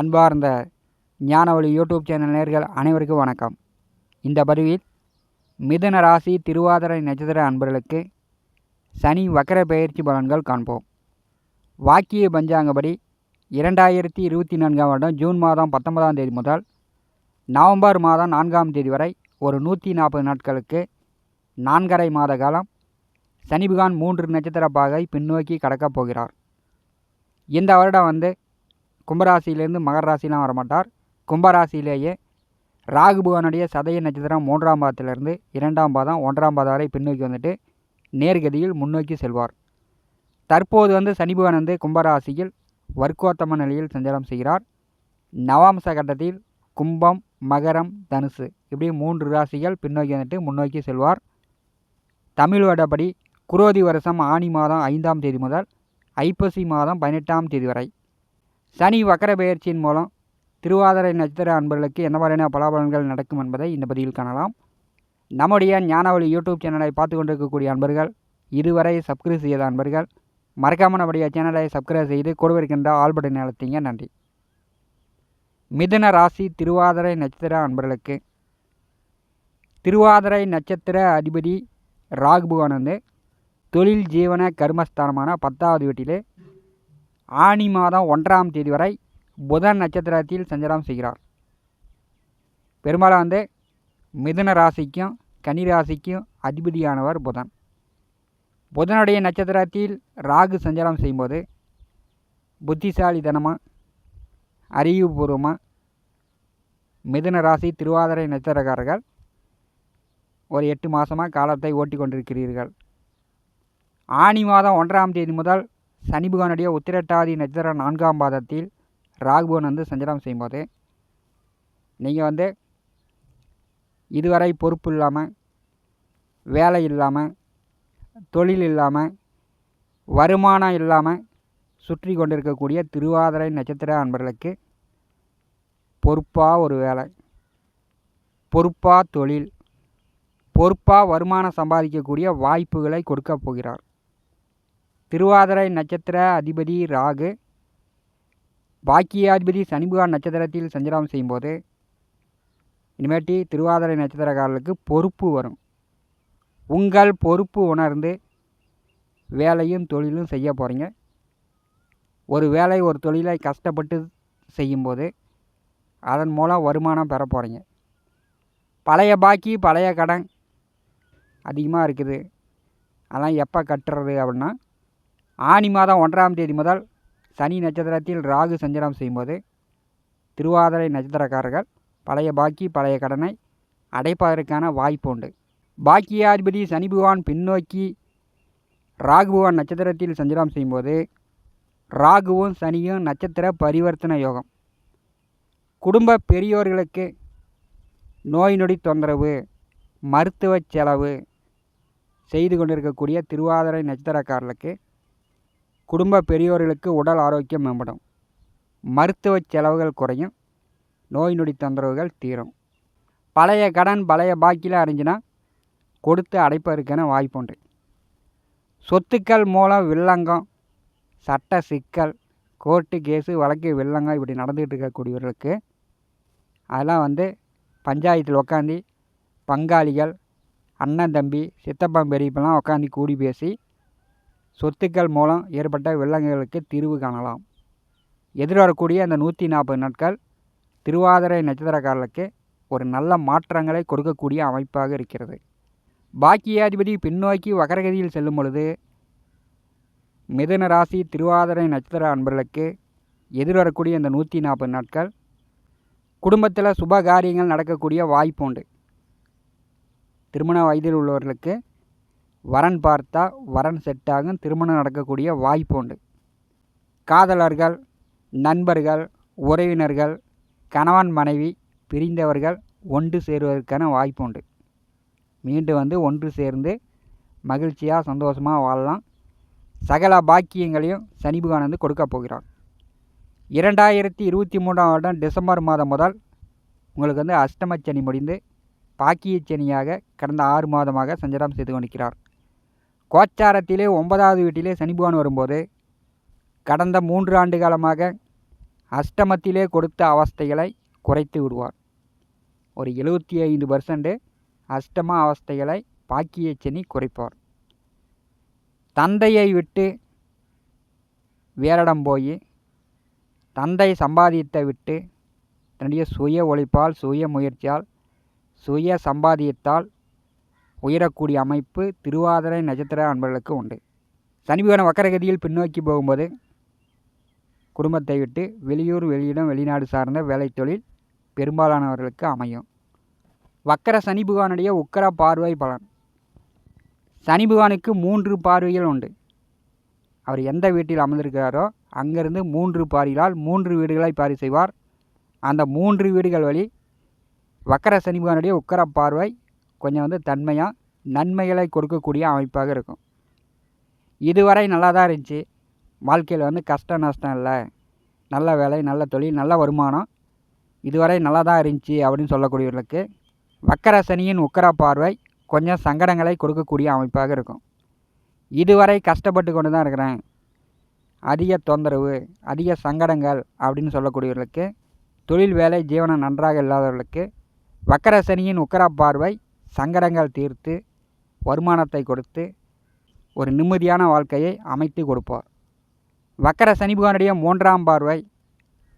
அன்பார்ந்த ஞானவழி YouTube channel நேர்கள் அனைவருக்கும் வணக்கம். இந்த பதிவில் மிதுன ராசி திருவாதிரை நட்சத்திர அன்பர்களுக்கு சனி வக்கர பயிற்சி பலன்கள் காண்போம். வாக்கிய பஞ்சாங்கப்படி இரண்டாயிரத்தி இருபத்தி நான்காம் வருடம் ஜூன் மாதம் பத்தொன்பதாம் தேதி முதல் நவம்பர் மாதம் நான்காம் தேதி வரை ஒரு நூற்றி நாற்பது நாட்களுக்கு நான்கரை மாத காலம் சனிபகான் மூன்று நட்சத்திர பாகை பின்னோக்கி கடக்கப் போகிறார். இந்த வருடம் வந்து கும்பராசியிலேருந்து மகர ராசிலாம் வரமாட்டார். கும்பராசியிலேயே ராகு பகவானுடைய சதய நட்சத்திரம் மூன்றாம் பாதத்திலிருந்து இரண்டாம் பாதம் ஒன்றாம் பாதம் வரை பின்னோக்கி வந்துட்டு நேர்கதியில் முன்னோக்கி செல்வார். தற்போது வந்து சனி பகவான் வந்து கும்பராசியில் வர்க்கோத்தம நிலையில் சஞ்சாரம் செய்கிறார். நவாம்ச கட்டத்தில் கும்பம் மகரம் தனுசு இப்படி மூன்று ராசிகள் பின்னோக்கி வந்துட்டு முன்னோக்கி செல்வார். தமிழ் வருடப்படி குரோதி வருஷம் ஆனி மாதம் ஐந்தாம் தேதி முதல் ஐப்பசி மாதம் பதினெட்டாம் தேதி வரை சனி வக்கர பெயர்ச்சியின் மூலம் திருவாதிரை நட்சத்திர அன்பர்களுக்கு என்ன மாதிரியான பலாபலன்கள் நடக்கும் என்பதை இந்த பதிவில் காணலாம். நம்முடைய ஞானவழி யூடியூப் சேனலை பார்த்து கொண்டிருக்கக்கூடிய அன்பர்கள் இதுவரை சப்ஸ்கிரைப் செய்யாத அன்பர்கள் மறக்காமல் நம்முடைய சேனலை சப்ஸ்கிரைப் செய்து கொடுவிருக்கின்ற இருக்கின்ற ஆல் நன்றி. மிதுன ராசி திருவாதிரை நட்சத்திர அன்பர்களுக்கு திருவாதிரை நட்சத்திர அதிபதி ராகுபவான் வந்து தொழில் ஜீவன கர்மஸ்தானமான பத்தாவது வீட்டிலே ஆனி மாதம் ஒன்றாம் தேதி வரை புதன் நட்சத்திரத்தில் சஞ்சாரம் செய்கிறார். பெரும்பாலும் வந்து மிதுன ராசிக்கும் கனி ராசிக்கும் அதிபதியானவர் புதன். புதனுடைய நட்சத்திரத்தில் ராகு சஞ்சாரம் செய்யும்போது புத்திசாலித்தனமாக அறிவுபூர்வமாக மிதுன ராசி திருவாதிரை நட்சத்திரக்காரர்கள் ஒரு எட்டு மாதமாக காலத்தை ஓட்டி கொண்டிருக்கிறீர்கள் ஆனி மாதம் ஒன்றாம் தேதி முதல் சனி புகானுடைய உத்திரட்டாதி நட்சத்திர நான்காம் பாதத்தில் ராகுபவன் வந்து சஞ்சலம் செய்யும்போது நீங்கள் வந்து இதுவரை பொறுப்பு இல்லாமல் வேலை இல்லாமல் தொழில் இல்லாமல் வருமானம் இல்லாமல் சுற்றி கொண்டிருக்கக்கூடிய திருவாதிரை நட்சத்திர அன்பர்களுக்கு பொறுப்பாக ஒரு வேலை. பொறுப்பாக தொழில். பொறுப்பாக வருமானம் சம்பாதிக்கக்கூடிய வாய்ப்புகளை கொடுக்கப் போகிறார். திருவாதிரை நட்சத்திர அதிபதி ராகு பாக்கியாதிபதி சனிபகவான் நட்சத்திரத்தில் சஞ்சாரம் செய்யும்போது இனிமேட்டி திருவாதிரை நட்சத்திரக்காரர்களுக்கு பொறுப்பு வரும். உங்கள் பொறுப்பு உணர்ந்து வேலையும் தொழிலும் செய்ய போகிறீங்க ஒரு வேலை ஒரு தொழிலை கஷ்டப்பட்டு செய்யும்போது அதன் மூலம் வருமானம் பெற போகிறீங்க பழைய பாக்கி பழைய கடன் அதிகமாக இருக்குது. அதெல்லாம் எப்போ கட்டுறது அப்படின்னா ஆனி மாதம் ஒன்றாம் தேதி முதல் சனி நட்சத்திரத்தில் ராகு சஞ்சாரம் செய்யும்போது திருவாதிரை நட்சத்திரக்காரர்கள் பழைய பாக்கி பழைய கடனை அடைப்பதற்கான வாய்ப்பு உண்டு. பாக்கியாதிபதி சனி பகவான் பின்னோக்கி ராகு பகவான் நட்சத்திரத்தில் சஞ்சாரம் செய்யும்போது ராகுவும் சனியும் நட்சத்திர பரிவர்த்தனை யோகம். குடும்ப பெரியோர்களுக்கு நோய் நொடி தொந்தரவு மருத்துவ செலவு செய்து கொண்டிருக்கக்கூடிய திருவாதிரை நட்சத்திரக்காரர்களுக்கு குடும்ப பெரியோர்களுக்கு உடல் ஆரோக்கியம் மேம்படும். மருத்துவ செலவுகள் குறையும். நோய் நொடி தொந்தரவுகள் தீரும். பழைய கடன் பழைய பாக்கியில் அறிஞ்சினா கொடுத்து அடைப்பதற்கான வாய்ப்புண்டு சொத்துக்கள் மூலம் வில்லங்கம் சட்ட சிக்கல் கோர்ட்டு கேஸு வழக்கு வில்லங்கம் இப்படி நடந்துகிட்டு இருக்கக்கூடியவர்களுக்கு அதெல்லாம் வந்து பஞ்சாயத்தில் உட்காந்து பங்காளிகள் அண்ணன் தம்பி சித்தப்பன் பெரியப்பெல்லாம் உட்காந்து கூடி பேசி சொத்துக்கள் மூலம் ஏற்பட்ட வில்லங்கங்களுக்கு தீர்வு காணலாம். எதிர்வரக்கூடிய அந்த நூற்றி நாற்பது நாட்கள் திருவாதிரை நட்சத்திரக்காரர்களுக்கு ஒரு நல்ல மாற்றங்களை கொடுக்கக்கூடிய அமைப்பாக இருக்கிறது. பாக்கியாதிபதி பின்னோக்கி வகரகதியில் செல்லும் பொழுது மிதுன ராசி திருவாதிரை நட்சத்திர அன்பர்களுக்கு எதிர்வரக்கூடிய இந்த நூற்றி நாற்பது நாட்கள் குடும்பத்தில் சுப காரியங்கள் நடக்கக்கூடிய வாய்ப்பு உண்டு. திருமண வயதில் உள்ளவர்களுக்கு வரன் பார்த்தா வரன் செட்டாகும் திருமணம் நடக்கக்கூடிய வாய்ப்பு உண்டு. காதலர்கள் நண்பர்கள் உறவினர்கள் கணவன் மனைவி பிரிந்தவர்கள் ஒன்று சேருவதற்கான வாய்ப்பு உண்டு. மீண்டும் வந்து ஒன்று சேர்ந்து மகிழ்ச்சியாக சந்தோஷமாக வாழலாம். சகல பாக்கியங்களையும் சனி பகவான் வந்து கொடுக்க போகிறார். இரண்டாயிரத்தி இருபத்தி மூன்றாம் வருடம் டிசம்பர் மாதம் முதல் உங்களுக்கு வந்து அஷ்டமச்சனி முடிந்து பாக்கிய சனியாக கடந்த ஆறு மாதமாக சஞ்சாரம் செய்து கொண்டிருக்கிறார். கோச்சாரத்திலே ஒன்பதாவது வீட்டிலே சனி பகவான் வரும்போது கடந்த மூன்று ஆண்டு காலமாக அஷ்டமத்திலே கொடுத்த அவஸ்தைகளை குறைத்து விடுவார். ஒரு எழுபத்தி ஐந்து பர்சன்ட் அஷ்டம அவஸ்தைகளை பாக்கிய சனி குறைப்பார். தந்தையை விட்டு வேரடம் போய் தந்தை சம்பாதியத்தை விட்டு தன்னுடைய சுய ஒழிப்பால் சுய முயற்சியால் சுய சம்பாதியத்தால் உயரக்கூடிய அமைப்பு திருவாதிரை நட்சத்திர அன்பர்களுக்கு உண்டு. சனிபகவான் வக்கரகதியில் பின்னோக்கி போகும்போது குடும்பத்தை விட்டு வெளியூர் வெளியிடம் வெளிநாடு சார்ந்த வேலை தொழில் பெரும்பாலானவர்களுக்கு அமையும். வக்கர சனி பகவானுடைய உக்கர பார்வை பலன். சனி பகவானுக்கு மூன்று பார்வைகள் உண்டு. அவர் எந்த வீட்டில் அமர்ந்திருக்கிறாரோ அங்கிருந்து மூன்று பாரிகளால் மூன்று வீடுகளை பாரி செய்வார் அந்த மூன்று வீடுகள் வழி வக்கர சனி பகவானுடைய உக்கர பார்வை கொஞ்சம் வந்து தன்மையாக நன்மைகளை கொடுக்கக்கூடிய அமைப்பாக இருக்கும். இதுவரை நல்லா தான் இருந்துச்சு? வாழ்க்கையில் வந்து கஷ்டம் நஷ்டம் இல்லை. நல்ல வேலை நல்ல தொழில் நல்ல வருமானம். இதுவரை நல்லா தான் இருந்துச்சு அப்படின்னு சொல்லக்கூடியவர்களுக்கு வக்கர சனியின் உக்கர பார்வை கொஞ்சம் சங்கடங்களை கொடுக்கக்கூடிய அமைப்பாக இருக்கும். இதுவரை கஷ்டப்பட்டு கொண்டு தான் இருக்கிறேன். அதிக தொந்தரவு அதிக சங்கடங்கள் அப்படின்னு சொல்லக்கூடியவர்களுக்கு தொழில் வேலை ஜீவனம் நன்றாக இல்லாதவர்களுக்கு வக்கர சனியின் உக்கர பார்வை சங்கடங்கள் தீர்த்து வருமானத்தை கொடுத்து ஒரு நிம்மதியான வாழ்க்கையை அமைத்து கொடுப்பார். வக்கர சனி பகவானுடைய மூன்றாம் பார்வை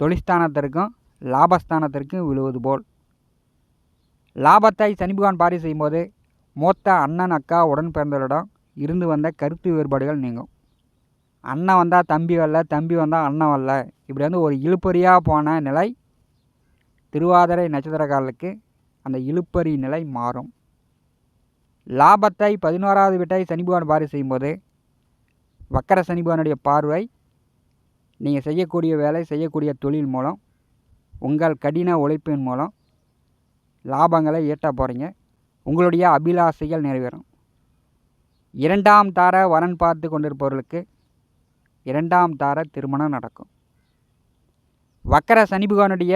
தொழிற்ஸ்தானத்திற்கும் லாபஸ்தானத்திற்கும் விழுவது போல். லாபத்தை சனி பகவான் பாரி செய்யும்போது மூத்த அண்ணன் அக்கா உடன் பிறந்தவரிடம் இருந்து வந்த கருத்து வேறுபாடுகள் நீங்கும். அண்ணன் வந்தால் தம்பி வரல தம்பி வந்தால் அண்ணன் வரல இப்படி வந்து ஒரு இழுப்பறியாக போன நிலை திருவாதிரை நட்சத்திரக்காரர்களுக்கு அந்த இழுப்பறி நிலை மாறும். லாபத்தை பதினோராவது வீட்டை சனிபகவான் பார்வை செய்யும்போது வக்கர சனிபகவானுடைய பார்வை நீங்கள் செய்யக்கூடிய வேலை செய்யக்கூடிய தொழில் மூலம் உங்கள் கடின உழைப்பின் மூலம் லாபங்களை ஈட்ட போகிறீங்க உங்களுடைய அபிலாசைகள் நிறைவேறும். இரண்டாம் தார வரன் பார்த்து கொண்டிருப்பவர்களுக்கு இரண்டாம் தார திருமணம் நடக்கும். வக்கர சனிபகவானுடைய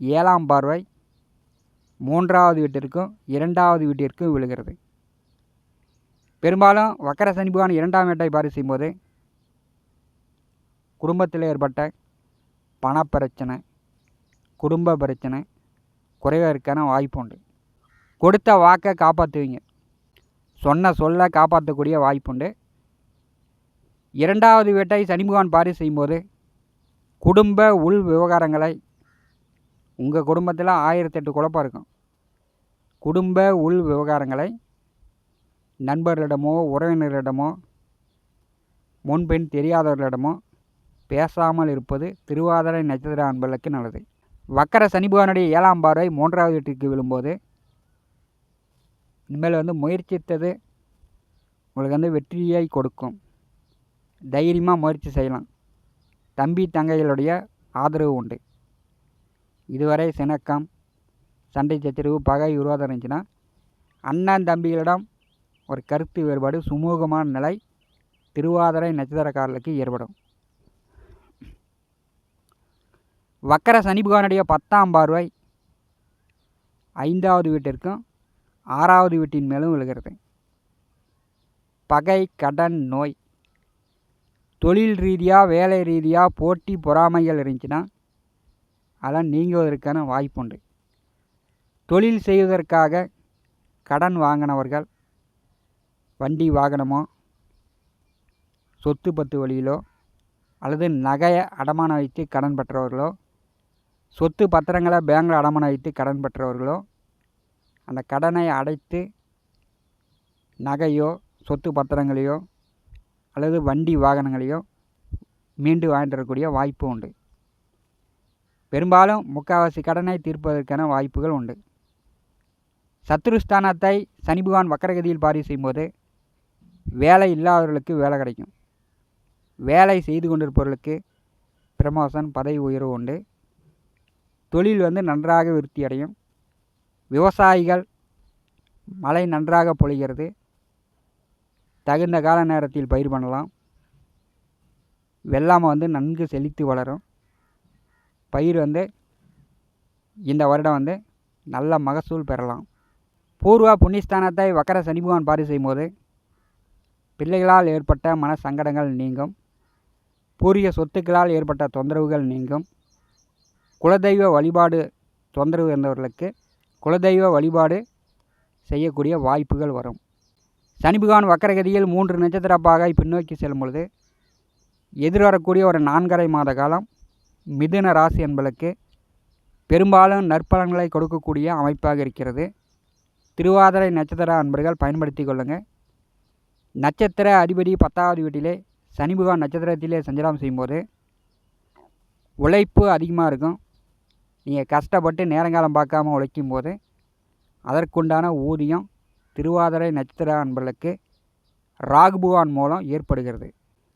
ஏழாம் பார்வை மூன்றாவது வீட்டிற்கும் இரண்டாவது வீட்டிற்கும் விழுகிறது. பெரும்பாலும் வக்கர சனி இரண்டாம் வீட்டை பாரி செய்யும்போது குடும்பத்தில் ஏற்பட்ட பணப்பிரச்சனை குடும்ப பிரச்சனை குறைவதற்கான வாய்ப்பு உண்டு. கொடுத்த வாக்கை காப்பாற்றுவீங்க. சொன்ன சொல்ல காப்பாற்றக்கூடிய வாய்ப்புண்டு இரண்டாவது வீட்டை சனிபகவான் பாரி செய்யும்போது குடும்ப உள் விவகாரங்களை உங்கள் குடும்பத்தில் ஆயிரத்தெட்டு குழப்பம் இருக்கும். குடும்ப உள் விவகாரங்களை நண்பர்களிடமோ உறவினர்களிடமோ முன்பின் தெரியாதவர்களிடமோ பேசாமல் இருப்பது திருவாதிரை நட்சத்திர அன்பர்களுக்கு நல்லது. வக்கர சனிபகனுடைய ஏழாம் பார்வை மூன்றாவது வீட்டுக்கு விழும்போது இனிமேல் வந்து முயற்சித்தது உங்களுக்கு வந்து வெற்றியை கொடுக்கும். தைரியமாக முயற்சி செய்யலாம். தம்பி தங்கைகளுடைய ஆதரவு உண்டு. இதுவரை சிணக்கம் சண்டை சச்சரவு பகை விரோதம் இருந்துச்சுன்னா அண்ணன் தம்பிகளிடம் ஒரு கருத்து வேறுபாடு சுமூகமான நிலை திருவாதிரை நட்சத்திரக்காரர்களுக்கு ஏற்படும். வக்கர சனிபகவானுடைய பத்தாம் பார்வை ஐந்தாவது வீட்டிற்கும் ஆறாவது வீட்டின் மேலும் விழுகிறது. பகை கடன் நோய். தொழில் ரீதியாக வேலை ரீதியாக போட்டி பொறாமைகள் இருந்துச்சுன்னா அதெல்லாம் நீங்குவதற்கான வாய்ப்புண்டு. தொழில் செய்வதற்காக கடன் வாங்கினவர்கள் வண்டி வாகனமோ சொத்து பத்து வழியிலோ அல்லது நகையை அடமானம் வைத்து கடன் பெற்றவர்களோ சொத்து பத்திரங்களை பேங்கில் அடமானம் வைத்து கடன் பெற்றவர்களோ அந்த கடனை அடைத்து நகையோ சொத்து பத்திரங்களையோ அல்லது வண்டி வாகனங்களையோ மீண்டு வாங்கிட்டு வரக்கூடிய வாய்ப்பு உண்டு. பெரும்பாலும் முக்கால்வாசி கடனை தீர்ப்பதற்கான வாய்ப்புகள் உண்டு. சத்ருஸ்தானத்தை சனி பகவான் வக்கரகதியில் பாரி செய்யும்போது வேலை இல்லாதவர்களுக்கு வேலை கிடைக்கும். வேலை செய்து கொண்டிருப்பவர்களுக்கு பிரமோஷன் பதவி உயர்வு உண்டு. தொழில் வந்து நன்றாக விருத்தி அடையும். விவசாயிகள் மழை நன்றாக பொழிகிறது. தகுந்த கால நேரத்தில் பயிர் பண்ணலாம். வெள்ளாமை வந்து நன்கு செழித்து வளரும். பயிர் வந்து இந்த வருடம் வந்து நல்ல மகசூல் பெறலாம். பூர்வ புண்ணியஸ்தானத்தை வக்கர சனி பகவான் பாரி செய்யும்போது பிள்ளைகளால் ஏற்பட்ட மன சங்கடங்கள் நீங்கும். பூர்வீக சொத்துக்களால் ஏற்பட்ட தொந்தரவுகள் நீங்கும். குலதெய்வ வழிபாடு தொந்தரவு இருந்தவர்களுக்கு குலதெய்வ வழிபாடு செய்யக்கூடிய வாய்ப்புகள் வரும். சனி பகவான் வக்கரகதியில் மூன்று நட்சத்திர பாகை பின்னோக்கி செல்லும் பொழுது எதிர்வரக்கூடிய ஒரு நான்கரை மாத காலம் மிதுன ராசி என்பதற்கு பெரும்பாலும் நற்பலன்களை கொடுக்கக்கூடிய அமைப்பாக இருக்கிறது. திருவாதிரை நட்சத்திர அன்பர்கள் பயன்படுத்தி கொள்ளுங்கள் நட்சத்திர அதிபதி பத்தாவது வீட்டிலே சனி பகவான் நட்சத்திரத்திலே சஞ்சலம் செய்யும்போது உழைப்பு அதிகமாக இருக்கும். நீங்கள் கஷ்டப்பட்டு நேரங்காலம் பார்க்காம உழைக்கும் போது அதற்குண்டான ஊதியம் திருவாதிரை நட்சத்திர அன்பர்களுக்கு ராகுபவான் மூலம் ஏற்படுகிறது.